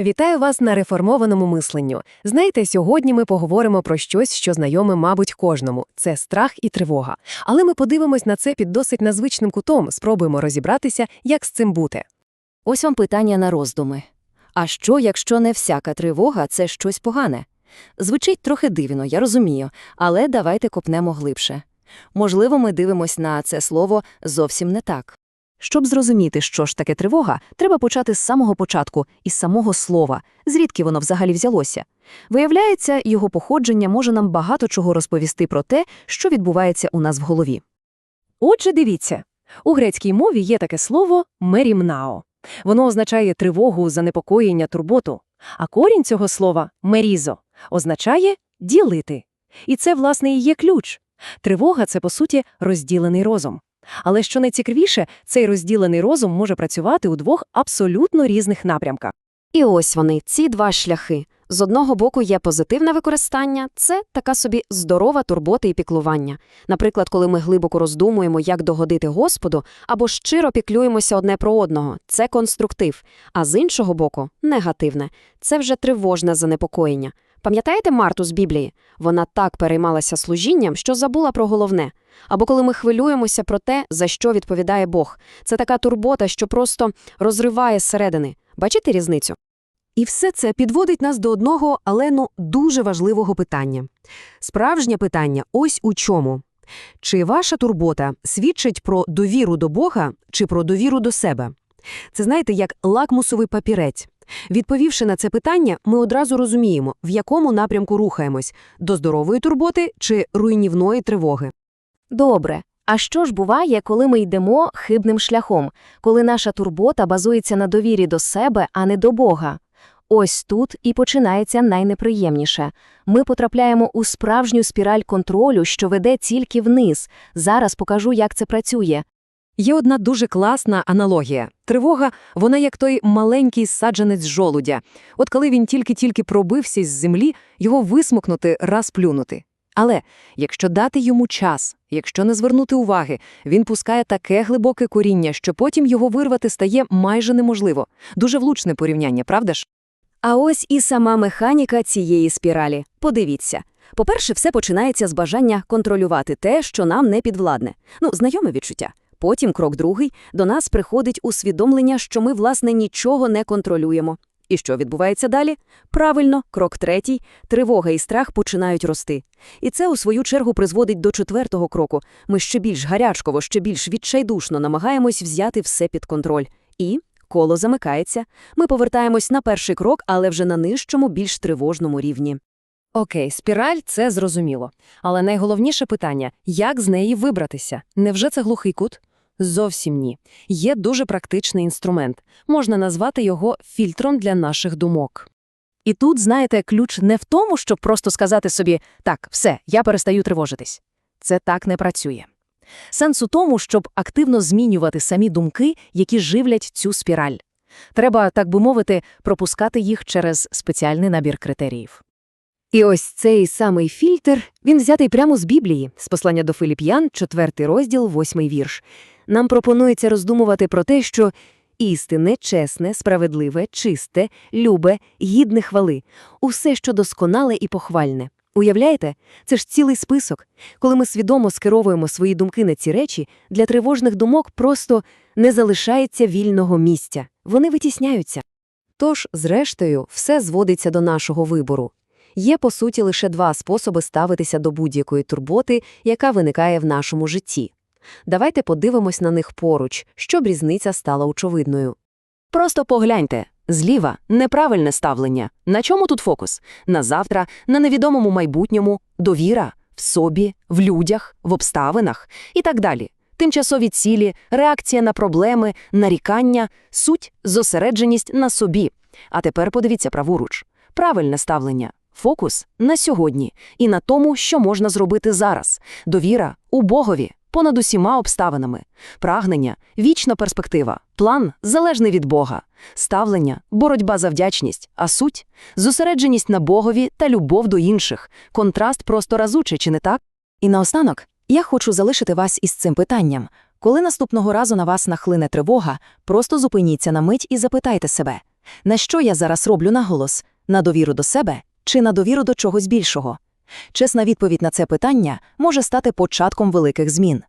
Вітаю вас на реформованому мисленню. Знаєте, сьогодні ми поговоримо про щось, що знайоме, мабуть, кожному це страх і тривога. Але ми подивимось на це під досить незвичним кутом, спробуємо розібратися, як з цим бути. Ось вам питання на роздуми. А що, якщо не всяка тривога це щось погане? Звучить трохи дивно, я розумію, але давайте копнемо глибше. Можливо, ми дивимось на це слово зовсім не так. Щоб зрозуміти, що ж таке тривога, треба почати з самого початку, із самого слова, звідки воно взагалі взялося. Виявляється, його походження може нам багато чого розповісти про те, що відбувається у нас в голові. Отже, дивіться, у грецькій мові є таке слово мерімнао. Воно означає тривогу, занепокоєння, турботу. А корінь цього слова мерізо означає ділити. І це, власне, і є ключ. Тривога це, по суті, розділений розум. Але що найцікавіше, цей розділений розум може працювати у двох абсолютно різних напрямках. І ось вони, ці два шляхи. З одного боку є позитивне використання, це така собі здорова турбота і піклування. Наприклад, коли ми глибоко роздумуємо, як догодити Господу, або щиро піклюємося одне про одного, це конструктив. А з іншого боку, негативне, це вже тривожне занепокоєння. Пам'ятаєте Марту з Біблії? Вона так переймалася служінням, що забула про головне. Або коли ми хвилюємося про те, за що відповідає Бог. Це така турбота, що просто розриває зсередини. Бачите різницю? І все це підводить нас до одного, але ну дуже важливого питання. Справжнє питання ось у чому. Чи ваша турбота свідчить про довіру до Бога чи про довіру до себе? Це знаєте, як лакмусовий папірець. Відповівши на це питання, ми одразу розуміємо, в якому напрямку рухаємось – до здорової турботи чи руйнівної тривоги. Добре. А що ж буває, коли ми йдемо хибним шляхом, коли наша турбота базується на довірі до себе, а не до Бога? Ось тут і починається найнеприємніше. Ми потрапляємо у справжню спіраль контролю, що веде тільки вниз. Зараз покажу, як це працює. Є одна дуже класна аналогія. Тривога, вона як той маленький саджанець жолудя. От коли він тільки-тільки пробився з землі, його висмокнути, раз плюнути. Але якщо дати йому час, якщо не звернути уваги, він пускає таке глибоке коріння, що потім його вирвати стає майже неможливо. Дуже влучне порівняння, правда ж? А ось і сама механіка цієї спіралі. Подивіться. По-перше, все починається з бажання контролювати те, що нам не підвладне. Ну, знайоме відчуття. Потім, крок другий, до нас приходить усвідомлення, що ми, власне, нічого не контролюємо. І що відбувається далі? Правильно, крок третій – тривога і страх починають рости. І це, у свою чергу, призводить до четвертого кроку. Ми ще більш гарячково, ще більш відчайдушно намагаємось взяти все під контроль. І коло замикається. Ми повертаємось на перший крок, але вже на нижчому, більш тривожному рівні. Окей, спіраль – це зрозуміло. Але найголовніше питання – як з неї вибратися? Невже це глухий кут? Зовсім ні. Є дуже практичний інструмент. Можна назвати його фільтром для наших думок. І тут, знаєте, ключ не в тому, щоб просто сказати собі «так, все, я перестаю тривожитись». Це так не працює. Сенс у тому, щоб активно змінювати самі думки, які живлять цю спіраль. Треба, так би мовити, пропускати їх через спеціальний набір критеріїв. І ось цей самий фільтр, він взятий прямо з Біблії, з послання до Филіп'ян, 4 розділ, 8 вірш. Нам пропонується роздумувати про те, що істинне, чесне, справедливе, чисте, любе, гідне хвали – усе, що досконале і похвальне. Уявляєте? Це ж цілий список. Коли ми свідомо скеровуємо свої думки на ці речі, для тривожних думок просто не залишається вільного місця. Вони витісняються. Тож, зрештою, все зводиться до нашого вибору. Є, по суті, лише два способи ставитися до будь-якої турботи, яка виникає в нашому житті. Давайте подивимось на них поруч, щоб різниця стала очевидною. Просто погляньте. Зліва – неправильне ставлення. На чому тут фокус? На завтра, на невідомому майбутньому, довіра, в собі, в людях, в обставинах і так далі. Тимчасові цілі, реакція на проблеми, нарікання, суть, зосередженість на собі. А тепер подивіться праворуч. Правильне ставлення. Фокус на сьогодні і на тому, що можна зробити зараз. Довіра у Богові, понад усіма обставинами. Прагнення вічна перспектива. План залежний від Бога. Ставлення боротьба за вдячність, а суть зосередженість на Богові та любов до інших. Контраст просто разучий, чи не так? І наостанок я хочу залишити вас із цим питанням. Коли наступного разу на вас нахлине тривога, просто зупиніться на мить і запитайте себе, На що я зараз роблю наголос? На довіру до себе чи на довіру до чогось більшого? Чесна відповідь на це питання може стати початком великих змін.